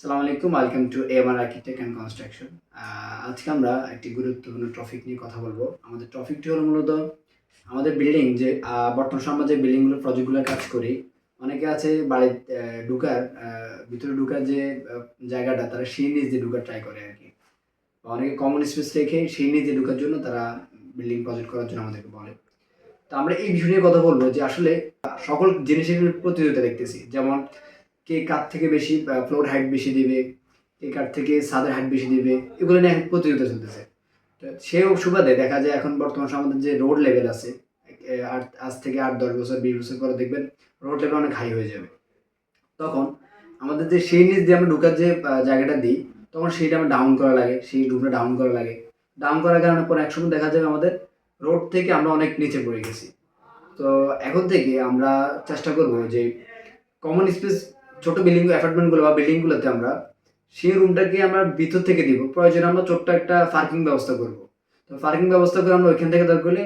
সালাম আলাইকুম welcome to MR architect and construction আজকে আমরা একটি গুরুত্বপূর্ণ টপিক নিয়ে কথা বলব। আমাদের টপিকটি হলো মূলত আমাদের বিল্ডিং যে বর্তমান সময় যে বিল্ডিংগুলো প্রজেক্টগুলো কাজ করি। অনেকে আছে বাড়ি আহ, ঢুকার ভিতরে ঢুকার যে জায়গাটা তারা সেই নিচ দিয়ে ঢুকার ট্রাই করে আর কি অনেকে কমন স্পেস রেখে সেই নিচ দিয়ে ঢুকার জন্য তারা বিল্ডিং প্রজেক্ট করার জন্য আমাদেরকে বলে। তো আমরা এই বিষয় নিয়ে কথা বলব যে আসলে সকল জিনিসের প্রতিযোগিতা দেখতেছি। যেমন কে কার থেকে বেশি ফ্লোর হাইট বেশি দিবে, কে কার থেকে ছাদের হাইট বেশি দিবে, এগুলো নিয়ে প্রতিযোগিতা চলতেছে। তো সেও সুবাদে দেখা যায় এখন বর্তমান আমাদের যে রোড লেভেল আছে আজ থেকে আট, দশ বছর, বিশ বছর পরে দেখবেন রোড লেভেল অনেক হাই হয়ে যাবে। তখন আমাদের যে সেই নিচ দিয়ে আমরা ঢুকার যে জায়গাটা দিই, তখন সেইটা আমরা ডাউন করা লাগে, সেই রুমটা ডাউন করা লাগে। ডাউন করার কারণে পরে একসময় দেখা যাবে আমাদের রোড থেকে আমরা অনেক নিচে পড়ে গেছি। তো এখন থেকে আমরা চেষ্টা করব যে কমন স্পেস ছোট বিল্ডিং অ্যাপার্টমেন্টগুলো বা বিল্ডিংগুলোতে আমরা, সেই রুমটাকে আমরা ভিতর থেকে দিব। প্রয়োজনে আমরা ছোট্ট একটা পার্কিং ব্যবস্থা করব। তো পার্কিং ব্যবস্থা করে আমরা ওইখান থেকে দরকার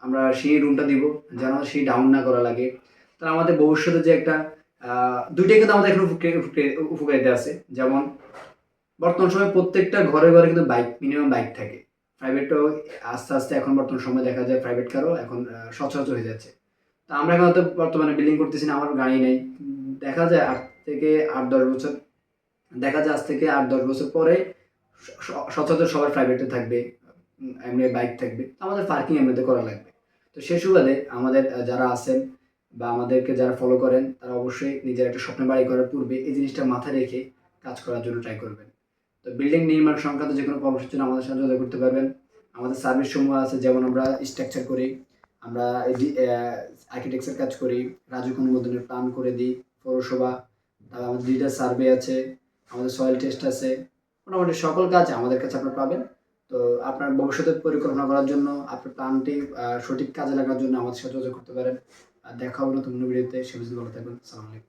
আমরা সেই রুমটা দিব, যেন সেই ডাউন না করা লাগে। তো আমাদের ভবিষ্যতে যে একটা দুইটাই কিন্তু আমাদের এখন উপকার- উপকার- উপকারিতা আছে। যেমন, বর্তমান সময় প্রত্যেকটা ঘরে ঘরে কিন্তু বাইক মিনিমাম বাইক থাকে। প্রাইভেটও আস্তে আস্তে এখন বর্তমান সময় দেখা যায় প্রাইভেট কারও এখন সচরাচর হয়ে যাচ্ছে। তা আমরা এখন হয়তো বর্তমানে বিল্ডিং করতেছি না, আমার গাড়ি নেই। দেখা যায় আট থেকে আট, দশ বছর, দেখা যায় আজ থেকে আট, দশ বছর পরে সচরাচর সবার প্রাইভেটে থাকবে এমনি বাইক থাকবে। আমাদের পার্কিং এমনিতে করা লাগবে। তো সে সুবাদে আমাদের যারা আছেন বা আমাদেরকে যারা ফলো করেন, তারা অবশ্যই নিজের একটা স্বপ্ন বাড়ি করার পূর্বে এই জিনিসটা মাথায় রেখে কাজ করার জন্য ট্রাই করবেন। তো বিল্ডিং নির্মাণ সংক্রান্ত যে কোনো পরামর্শের জন্য আমাদের সাথে যোগাযোগ করতে পারবেন। আমাদের সার্ভিস সমূহ আছে, যেমন আমরা স্ট্রাকচার করি, আমরা আর্কিটেকচার কাজ করি রাজুক অনুমোদনের প্ল্যান করে দিই পৌরসভা, তারপর আমাদের লিডার সার্ভে আছে, আমাদের সয়েল টেস্ট আছে, মোটামুটি সকল কাজ আমাদের কাছে আপনারা পাবেন। তো আপনার ভবিষ্যতের পরিকল্পনা করার জন্য, আপনার প্ল্যানটি সঠিক কাজে লাগার জন্য আমাদের সাথে যোগাযোগ করতে পারেন। দেখা হবে নতুন ভিডিওতে, সে ভালো থাকবেন সালামালাইকুম